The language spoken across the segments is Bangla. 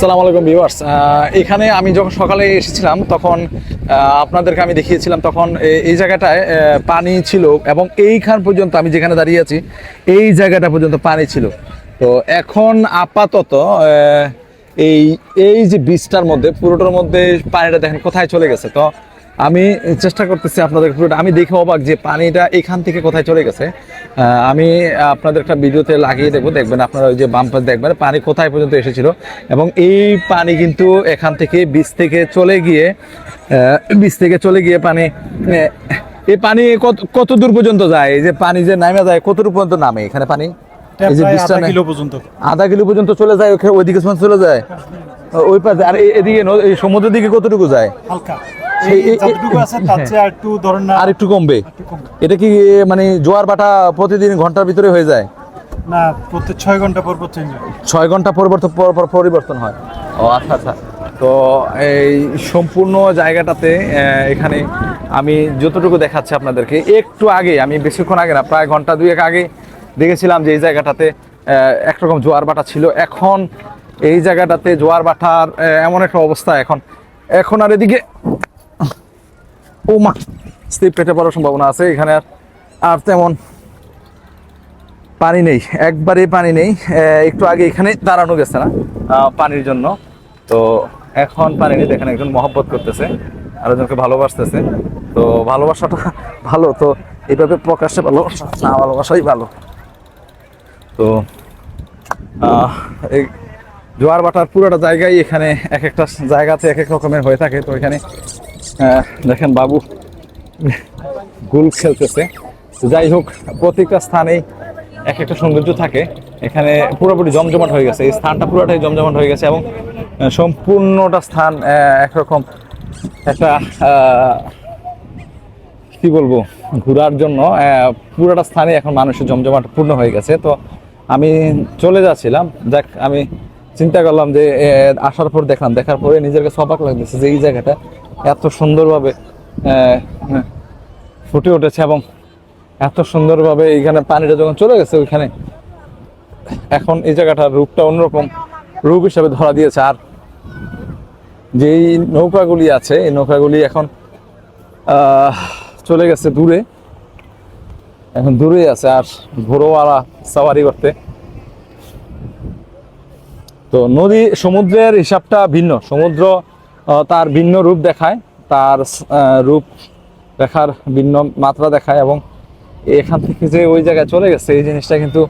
আসসালামু আলাইকুম ভিউয়ার্স। এখানে আমি যখন সকালে এসেছিলাম, তখন আপনাদেরকে আমি দেখিয়েছিলাম, তখন এই জায়গাটায় পানি ছিল এবং এইখান পর্যন্ত আমি যেখানে দাঁড়িয়ে আছি, এই জায়গাটা পর্যন্ত পানি ছিল। তো এখন আপাতত এই এই যে বীজটার মধ্যে, পুরোটার মধ্যে পানিটা দেখেন কোথায় চলে গেছে। তো আমি চেষ্টা করতেছি আপনাদের আমি দেখে অবাক যে পানিটা এখান থেকে কোথায় চলে গেছে। আমি আপনাদের একটা ভিডিওতে লাগিয়ে দেবো দেখবেন আপনারা ওই যে বাম্পার দেখবেন পানি কোথায় পর্যন্ত এসেছিল। এবং এই পানি কিন্তু এখান থেকে বীজ থেকে চলে গিয়ে বীজ থেকে চলে গিয়ে পানি এই পানি কত কত দূর পর্যন্ত যায়? এই যে পানি যে নামে যায় কত দূর পর্যন্ত নামে এখানে পানি? এই যে বীজটা আধা কিলো পর্যন্ত। আধা কিলো পর্যন্ত চলে যায় ওইদিকে চলে যায়? ওই পাশে আর এদিকে এই সমুদ্রের দিকে কতটুকু যায়? হালকা। চেয়ে আর একটু ধরেন না আর একটু কমবে। এটা কি মানে জোয়ার বাটা প্রতিদিন ঘণ্টার ভিতরে হয়ে যায়? না প্রত্যেক ছয় ঘণ্টা পর পর চেঞ্জ হয়। ছয় ঘণ্টা পরিবর্তন পর পর পরিবর্তন হয়। ও আচ্ছা আচ্ছা। তো এই সম্পূর্ণ জায়গাটাতে এখানে আমি যতটুকু দেখাচ্ছি আপনাদেরকে একটু আগে আমি বেশিক্ষণ আগে না প্রায় ঘণ্টা দুয়েক আগে দেখেছিলাম যে এই জায়গাটাতে একরকম জোয়ার বাটা ছিল। এখন এই জায়গাটাতে জোয়ার বাটার এমন একটা অবস্থা এখন। এখন আর এদিকে মা স্লিপ পেটে পড়ার সম্ভাবনা আছে এখানে আর আর তেমন পানি নেই, একবারে পানি নেই একটু আগে এখানে দাঁড়ানো গেছে না পানির জন্য। তো এখন পানি নেই, দেখেন একজন মহব্বত করতেছে আর একজনকে ভালোবাসতেছে। তো ভালোবাসাটা ভালো, তো এইভাবে প্রকাশ্যে ভালো না ভালোবাসাই ভালো। তো এই জোয়ার বাটার পুরোটা জায়গায় এখানে এক একটা জায়গাতে এক এক রকমের হয়ে থাকে, তো এখানে দেখেন বাবু। গোল খেলতেছে। যাই হোক, প্রত্যেকটা স্থানেই এক একটা সৌন্দর্য থাকে। এখানে পুরোপুরি জমজমাট হয়ে গেছে। এই স্থানটা পুরোটাই জমজমাট হয়ে গেছে এবং সম্পূর্ণটা স্থান একরকম একটা কি বলব, ঘোরার জন্য পুরোটা স্থানে এখন মানুষের জমজমাট পূর্ণ হয়ে গেছে। তো আমি চলে যাচ্ছিলাম। দেখ আমি চিন্তা করলাম যে আসার পর দেখলাম। দেখার পরে নিজেকে সবাক লাগতেছে যে, এই জায়গাটা এত সুন্দরভাবে ফুটে উঠেছে এবং এত সুন্দরভাবে এইখানে পানিটা যখন চলে গেছে ওইখানে, এখন এই জায়গাটার রূপটা অন্যরকম, রূপ হিসাবে ধরা দিয়েছে। আর যেই নৌকাগুলি আছে, এই নৌকাগুলি এখন চলে গেছে দূরে, এখন দূরে আছে, আর ঘোড়োয়ালা সাওয়ারি করতে। তো নদী সমুদ্রের হিসাবটা ভিন্ন, সমুদ্র তার ভিন্ন রূপ দেখায় তার রূপ দেখার ভিন্ন মাত্রা দেখায় এবং এখান থেকে যে ওই জায়গায় চলে গেছে এই জিনিসটা কিন্তু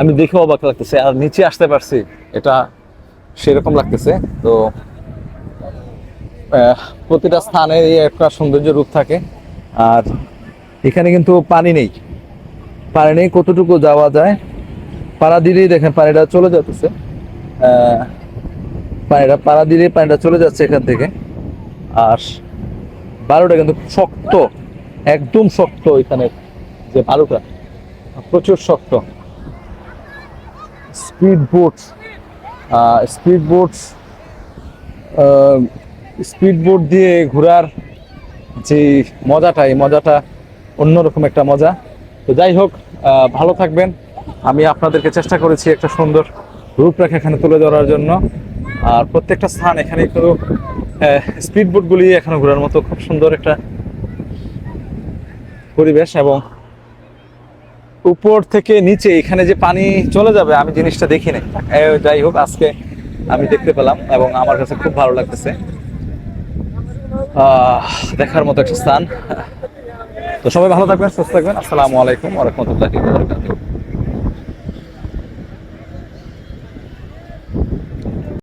আমি দেখে অবাক লাগতেছে। আর নিচে আসতে পারছি এটা সেরকম লাগতেছে। তো প্রতিটা স্থানে একটা সৌন্দর্য রূপ থাকে। আর এখানে কিন্তু পানি নেই। পানি নেই কতটুকু যাওয়া যায়? পাড়া দিলেই দেখেন পানিটা চলে আহ, পানিটা পাড়া দিলেই পানিটা চলে যাচ্ছে এখান থেকে। আর বালুটা কিন্তু শক্ত, একদম শক্ত এখানে যে বালুটা। প্রচুর শক্ত। Speed boat speed boat speed boat দিয়ে ঘোরার যে মজাটা, এই মজাটা অন্যরকম একটা মজা। তো যাই হোক ভালো থাকবেন। আমি আপনাদেরকে চেষ্টা করেছি একটা সুন্দর রূপরেখা এখানে তুলে ধরার জন্য। আর প্রত্যেকটা স্থান এখানে একটু স্পিড বোটগুলি এখানে ঘোরার মতো খুব সুন্দর একটা পরিবেশ এবং উপর থেকে নিচে এখানে যে পানি চলে যাবে, আমি জিনিসটা দেখি নাই যাই হোক, আজকে আমি দেখতে পেলাম এবং আমার কাছে খুব ভালো লাগতেছে। দেখার মতো একটা স্থান। তো সবাই ভালো থাকবেন, সুস্থ থাকবেন। আসসালামু আলাইকুম ওরহমতুল্লাহি